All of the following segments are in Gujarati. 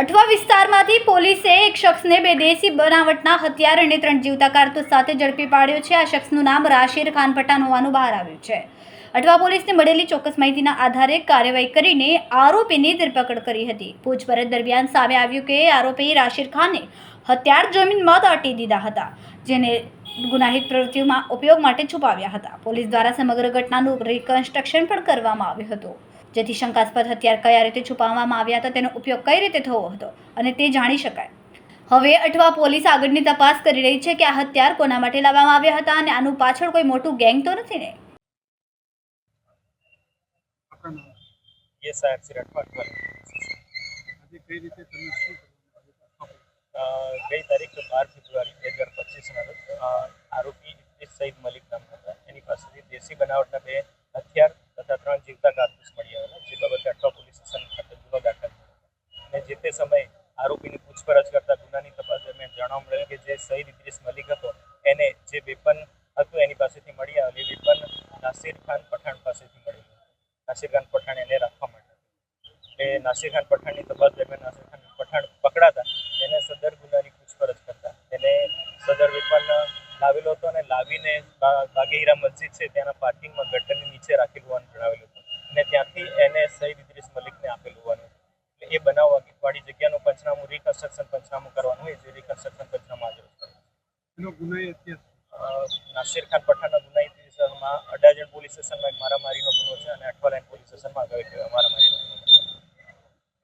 અઠવા વિસ્તારમાંથી પોલીસે એક શખ્સને બે દેશી બનાવટના હથિયાર અને ત્રણ જીવતા કારતૂસ સાથે ઝડપી પાડ્યો છે. આ શખ્સનું નામ રાશિર ખાન પઠાણ હોવાનું બહાર આવ્યું છે. અઠવા પોલીસને મળેલી ચોક્કસ માહિતીના આધારે કાર્યવાહી કરીને આરોપીની ધરપકડ કરી હતી. પૂછપરછ દરમિયાન સામે આવ્યું કે આરોપી રાશિર ખાને હથિયાર જમીનમાં દાટી દીધા હતા, જેને ગુનાહિત પ્રવૃત્તિઓમાં ઉપયોગ માટે છુપાવ્યા હતા. પોલીસ દ્વારા સમગ્ર ઘટનાનું રિકન્સ્ટ્રક્શન પણ કરવામાં આવ્યું હતું. જેથી શંકાસ્પદ હથિયાર કયા રીતે છુપાવવામાં આવ્યા હતા તેનો ઉપયોગ કઈ રીતે થયો હતો અને તે જાણી શકાય. હવે અઠવા પોલીસ આગળની તપાસ કરી રહી છે કે આ હથિયાર કોના માટે લાવવામાં આવ્યા હતા અને આનું પાછળ કોઈ મોટું ગેંગ તો નથી ને? તારીખ બાર ફેબ્રુઆરી બે હજાર પચીસના રોજ આરોપી ઇદ્રીસ સઈદ મલિક નામ હતા. એની પાસેથી દેશી બનાવટના બે હથિયાર તથા ત્રણ જીવતા કારતૂસ મળી આવેલા, જે બાબતે અઠવા પોલીસ સ્ટેશન ખાતે ગુનો દાખલ થયો અને જે તે સમયે આરોપીની પૂછપરછ કરતા ગુનાની તપાસ દરમિયાન જાણવા મળેલ કે જે સઈદ ઇદ્રીસ મલિક હતો, એને જે વેપન હતું એની પાસેથી મળી આવેલી વેપન નાસિર ખાન પઠાણ પાસેથી મળેલું હતું. નાસિર ખાન પઠાણ એને રાખવા માટે એ નાસિર ખાન પઠાણની તપાસ દરમિયાન નાસિર ખાન પઠાણ પકડાતા એને સદર ગુનાની લાવેલો હતો અને લાવીને બાગેહીરા મસ્જિદ છે ત્યાંના પાર્કિંગમાં ગટરની નીચે રાખેલું હોવાનું જણાવેલું હતું. અને ત્યાંથી એને સઈદ ઇદ્રીસ મલિકને આપેલું હોવાનું એટલે એ બનાવ વાળી જગ્યાનું પંચનામું રિકન્સ્ટ્રક્શન પંચનામું કરવાનું હોય જે રિકન્સ્ટ્રક્શન પંચનામું આજે. એનો ગુનાહી નાસિર ખાન પઠાણના ગુનાહિત વિસ્તારમાં અડાજણ પોલીસ સ્ટેશનમાં એક મારામારીનો ગુનો છે અને અઠવાલાઈન પોલીસ સ્ટેશનમાં આગળ એક મારામારીનો ગુનો છે.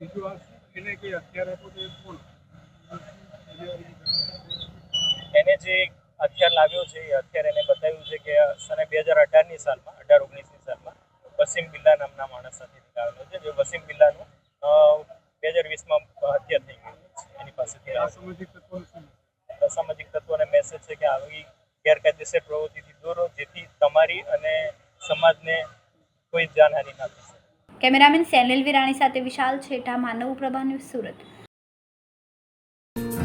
બીજું આ એને એ કોણ? એને જે હથિયાર લાવ્યો છે એ હથિયાર એને બતાવ્યું છે કે સને બે હજાર અઢારની સાલમાં અઢાર ઓગણીસની સાલમાં વસીમ બિલ્લા નામના માણસ સાથે નીકળેલો છે જે વસીમ બિલ્લાનું બે હજાર વીસમાં હત્યા થઈ ગઈ છે એની પાસેથી આ આ સામાજિક તત્વોનું અસામાજિક મેસેજ છે કે આવી ગેરકાયદેસર પ્રવૃત્તિથી દૂર જેથી તમારી અને સમાજને કોઈ જાનહાનિ ના થશે શકે કેમેરામેન સેનિલ વિરાણી સાથે વિશાલ છેઠા માનવ પ્રભા ન્યૂઝ સુરત.